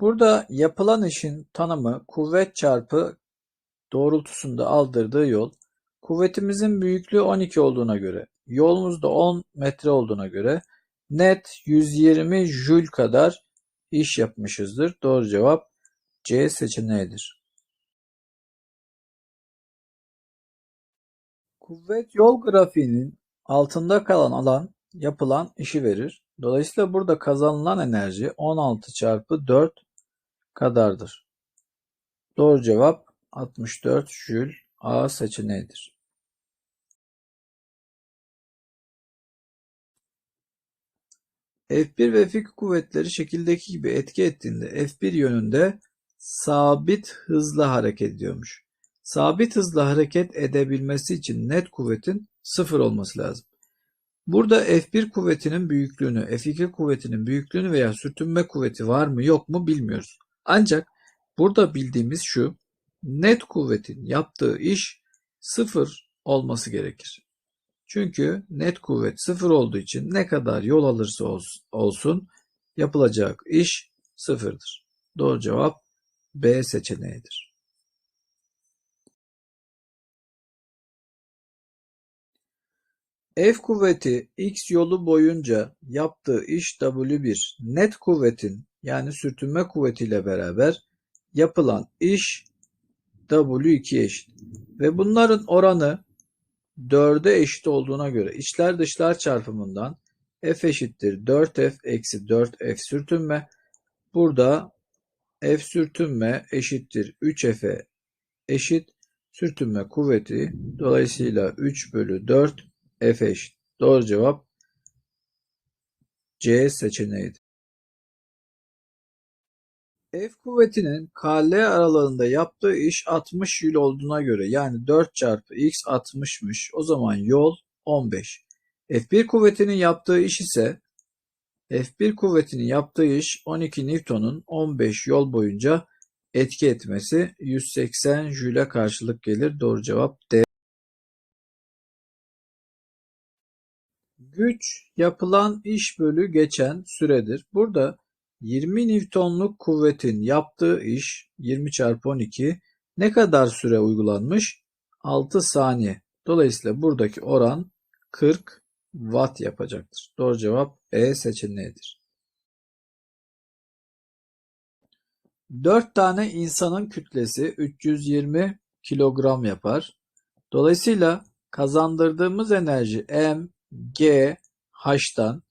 Burada yapılan işin tanımı kuvvet çarpı doğrultusunda aldırdığı yol. Kuvvetimizin büyüklüğü 12 olduğuna göre, yolumuz da 10 metre olduğuna göre net 120 jül kadar iş yapmışızdır. Doğru cevap C seçeneğidir. Kuvvet yol grafiğinin altında kalan alan yapılan işi verir. Dolayısıyla burada kazanılan enerji 16 çarpı 4 kadardır. Doğru cevap 64 jül A seçeneğidir. F1 ve F2 kuvvetleri şekildeki gibi etki ettiğinde F1 yönünde sabit hızla hareket ediyormuş. Sabit hızla hareket edebilmesi için net kuvvetin sıfır olması lazım. Burada F1 kuvvetinin büyüklüğünü, F2 kuvvetinin büyüklüğünü veya sürtünme kuvveti var mı yok mu bilmiyoruz. Ancak burada bildiğimiz şu, net kuvvetin yaptığı iş sıfır olması gerekir. Çünkü net kuvvet sıfır olduğu için ne kadar yol alırsa olsun yapılacak iş sıfırdır. Doğru cevap B seçeneğidir. F kuvveti x yolu boyunca yaptığı iş W1 net kuvvetin yani sürtünme kuvvetiyle beraber yapılan iş W2'ye eşit. Ve bunların oranı 4'e eşit olduğuna göre içler dışlar çarpımından F eşittir 4F eksi 4F sürtünme. Burada F sürtünme eşittir 3F'e eşit. Sürtünme kuvveti dolayısıyla 3 bölü 4 F eşit. Doğru cevap C seçeneğidir. F kuvvetinin KL aralığında yaptığı iş 60 yıl olduğuna göre yani 4 çarpı x 60'mış. O zaman yol 15. F1 kuvvetinin yaptığı iş ise F1 kuvvetinin yaptığı iş 12 Newton'un 15 yol boyunca etki etmesi 180 jüle karşılık gelir. Doğru cevap D. Güç yapılan iş bölü geçen süredir. Burada 20 Newton'luk kuvvetin yaptığı iş 20 çarpı 12 ne kadar süre uygulanmış? 6 saniye. Dolayısıyla buradaki oran 40 watt yapacaktır. Doğru cevap E seçeneğidir. 4 tane insanın kütlesi 320 kilogram yapar. Dolayısıyla kazandırdığımız enerji M, G, H'tan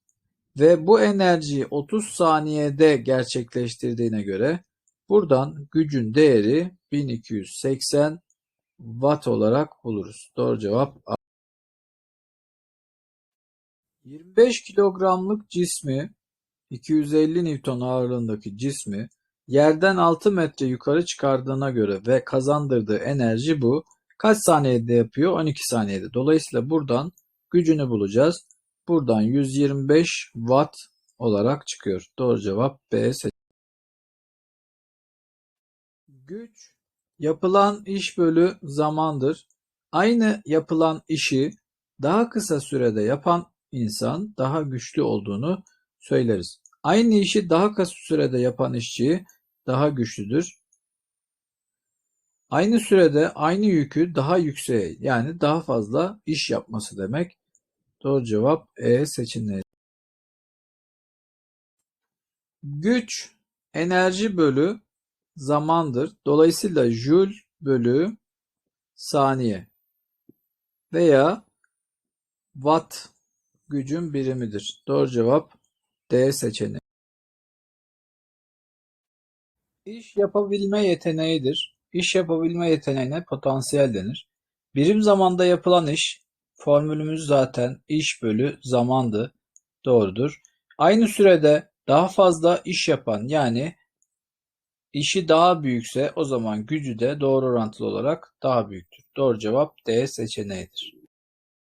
ve bu enerjiyi 30 saniyede gerçekleştirdiğine göre buradan gücün değeri 1280 watt olarak buluruz. Doğru cevap A. 25 kilogramlık cismi 250 Newton ağırlığındaki cismi yerden 6 metre yukarı çıkardığına göre ve kazandırdığı enerji bu. Kaç saniyede yapıyor? 12 saniyede. Dolayısıyla buradan gücünü bulacağız. Buradan 125 watt olarak çıkıyor. Doğru cevap B seçeneği. Güç yapılan iş bölü zamandır. Aynı yapılan işi daha kısa sürede yapan insan daha güçlü olduğunu söyleriz. Aynı işi daha kısa sürede yapan işçi daha güçlüdür. Aynı sürede aynı yükü daha yükseğe yani daha fazla iş yapması demek. Doğru cevap E seçeneği. Güç enerji bölü zamandır. Dolayısıyla jül bölü saniye veya watt gücün birimidir. Doğru cevap D seçeneği. İş yapabilme yeteneğidir. İş yapabilme yeteneğine potansiyel denir. Birim zamanda yapılan iş Formülümüz zaten iş bölü zamandı. Doğrudur. Aynı sürede daha fazla iş yapan yani işi daha büyükse o zaman gücü de doğru orantılı olarak daha büyüktür. Doğru cevap D seçeneğidir.